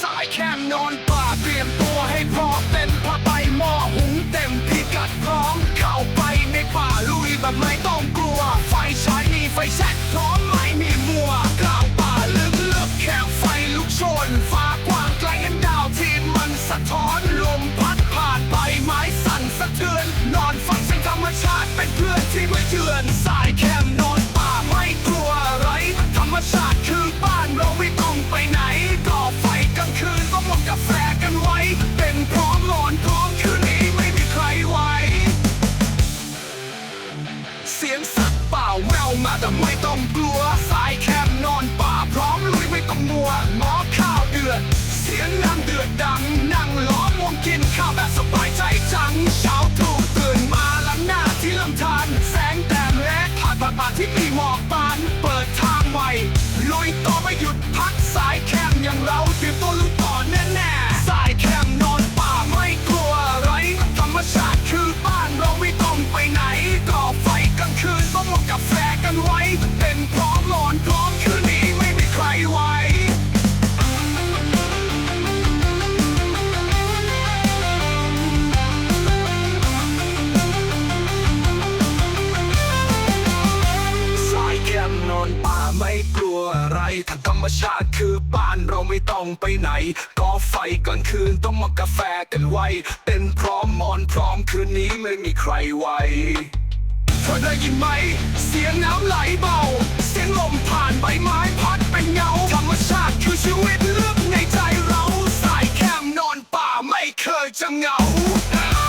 สายแคมนอนป่าเตรียมตัวให้พอเต็มผ้าใบหม้อหุงเต็มพิกัดพร้อมเข้าไปในป่าลุยแบบไม่ต้องกลัว ไฟฉายมีไฟแช็กพร้อมไม่มีมัวกลางป่าลึกเลือกแค่ไฟลุกชน ฟ้ากว้างไกลเห็นดาวที่มันสะท้อนลมพัดผ่านใบไม้สั่นสะเทือน นอนฟังเสียงธรรมชาติเป็นเพื่อนที่ไม่เชื่อน สายแคมนอนป่า สียงสัตว์ป่าแววมาแต่ไม่ต้องกลัว สายแคมนอนป่าพร้อมลุยไม่ต้องมัวหมอข้าวเดือด เสียงน้ำเดือดดัง นั่งล้อมวงกินข้าวแบบสบาย กาแฟกันไว้ เป็นพร้อมนอนพร้อมคืนนี้ไม่มีใครไหวสายแคมนอนป่าไม่กลัวอะไรถ้าธรรมชาติคือบ้านเราไม่ต้องไปไหนก่อไฟกลางคืนต้องมากาแฟกันไว้เป็นพร้อมนอนพร้อมคืนนี้ไม่มีใครไหวเธอได้ยินไหม เสียง Trời.